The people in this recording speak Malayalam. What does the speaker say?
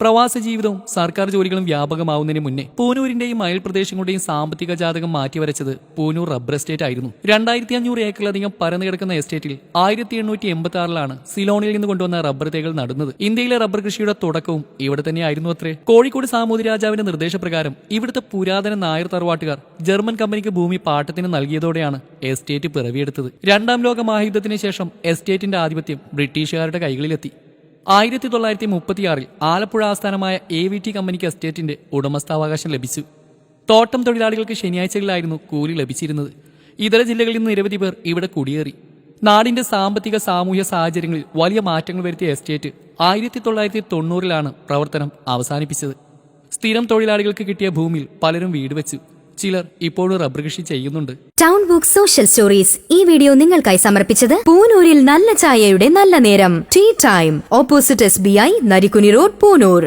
പ്രവാസ ജീവിതവും സർക്കാർ ജോലികളും വ്യാപകമാവുന്നതിന് മുന്നേ പൂനൂരിന്റെയും അയൽ പ്രദേശങ്ങളുടെയും സാമ്പത്തിക ജാതകം മാറ്റിവരച്ചത് പൂനൂർ റബ്ബർ എസ്റ്റേറ്റ് ആയിരുന്നു. രണ്ടായിരത്തി അഞ്ഞൂറ് ഏക്കറിലധികം പരന്നു കിടക്കുന്ന എസ്റ്റേറ്റിൽ ആയിരത്തി എണ്ണൂറ്റി എൺപത്തി ആറിലാണ് സിലോണിൽ നിന്ന് കൊണ്ടുവന്ന റബ്ബർ തേകൾ നടുന്നത്. ഇന്ത്യയിലെ റബ്ബർ കൃഷിയുടെ തുടക്കവും ഇവിടെ തന്നെയായിരുന്നു അത്രേ. കോഴിക്കോട് സാമൂതി രാജാവിന്റെ നിർദ്ദേശപ്രകാരം ഇവിടുത്തെ പുരാതന നായർ തറവാട്ടുകാർ ജർമ്മൻ കമ്പനിക്ക് ഭൂമി പാട്ടത്തിന് നൽകിയതോടെയാണ് എസ്റ്റേറ്റ് പിറവിയെടുത്തത്. രണ്ടാം ലോക മഹായുദ്ധത്തിന് ശേഷം എസ്റ്റേറ്റിന്റെ ആധിപത്യം ബ്രിട്ടീഷുകാരുടെ കൈകളിലെത്തി. ആയിരത്തി തൊള്ളായിരത്തി മുപ്പത്തിയാറിൽ ആലപ്പുഴ ആസ്ഥാനമായ എ വി ടി കമ്പനിക്ക് എസ്റ്റേറ്റിന്റെ ഉടമസ്ഥാവകാശം ലഭിച്ചു. തോട്ടം തൊഴിലാളികൾക്ക് ശനിയാഴ്ചകളിലായിരുന്നു കൂലി ലഭിച്ചിരുന്നത്. ഇതര ജില്ലകളിൽ നിന്ന് നിരവധി പേർ ഇവിടെ കുടിയേറി. നാടിന്റെ സാമ്പത്തിക സാമൂഹ്യ സാഹചര്യങ്ങളിൽ വലിയ മാറ്റങ്ങൾ വരുത്തിയ എസ്റ്റേറ്റ് ആയിരത്തി തൊള്ളായിരത്തി തൊണ്ണൂറിലാണ് പ്രവർത്തനം അവസാനിപ്പിച്ചത്. സ്ഥിരം തൊഴിലാളികൾക്ക് കിട്ടിയ ഭൂമിയിൽ പലരും വീട് വെച്ചു. ചിലർ ഇപ്പോഴും റബ്ബർ കൃഷി ചെയ്യുന്നുണ്ട്. ടൗൺ ബുക്ക് സോഷ്യൽ സ്റ്റോറീസ് ഈ വീഡിയോ നിങ്ങൾക്കായി സമർപ്പിച്ചത് പൂനൂരിൽ നല്ല ചായയുടെ നല്ല നേരം. Tea time opposite S B I Narikkuni road Poonoor